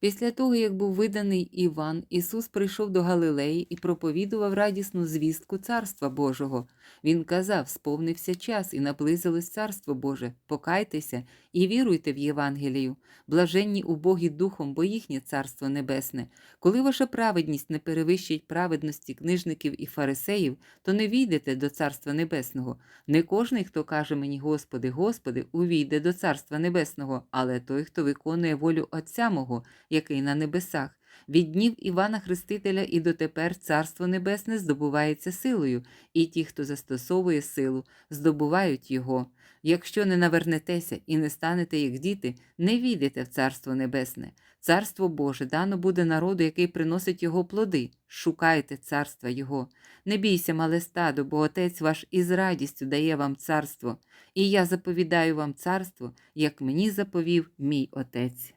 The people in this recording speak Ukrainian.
Після того, як був виданий Іван, Ісус прийшов до Галилеї і проповідував радісну звістку Царства Божого. Він казав: сповнився час і наблизилось Царство Боже, покайтеся і віруйте в Євангелію, блаженні убогі духом, бо їхнє Царство Небесне. Коли ваша праведність не перевищить праведності книжників і фарисеїв, то не війдете до Царства Небесного. Не кожний, хто каже мені, Господи, Господи, увійде до Царства Небесного, але той, хто виконує волю Отця мого, який на небесах. Від днів Івана Хрестителя і дотепер Царство Небесне здобувається силою, і ті, хто застосовує силу, здобувають його. Якщо не навернетеся і не станете як діти, не війдете в Царство Небесне. Царство Боже дано буде народу, який приносить його плоди. Шукайте царства Його. Не бійся, мале стадо, бо Отець ваш із радістю дає вам царство. І я заповідаю вам царство, як мені заповів мій Отець.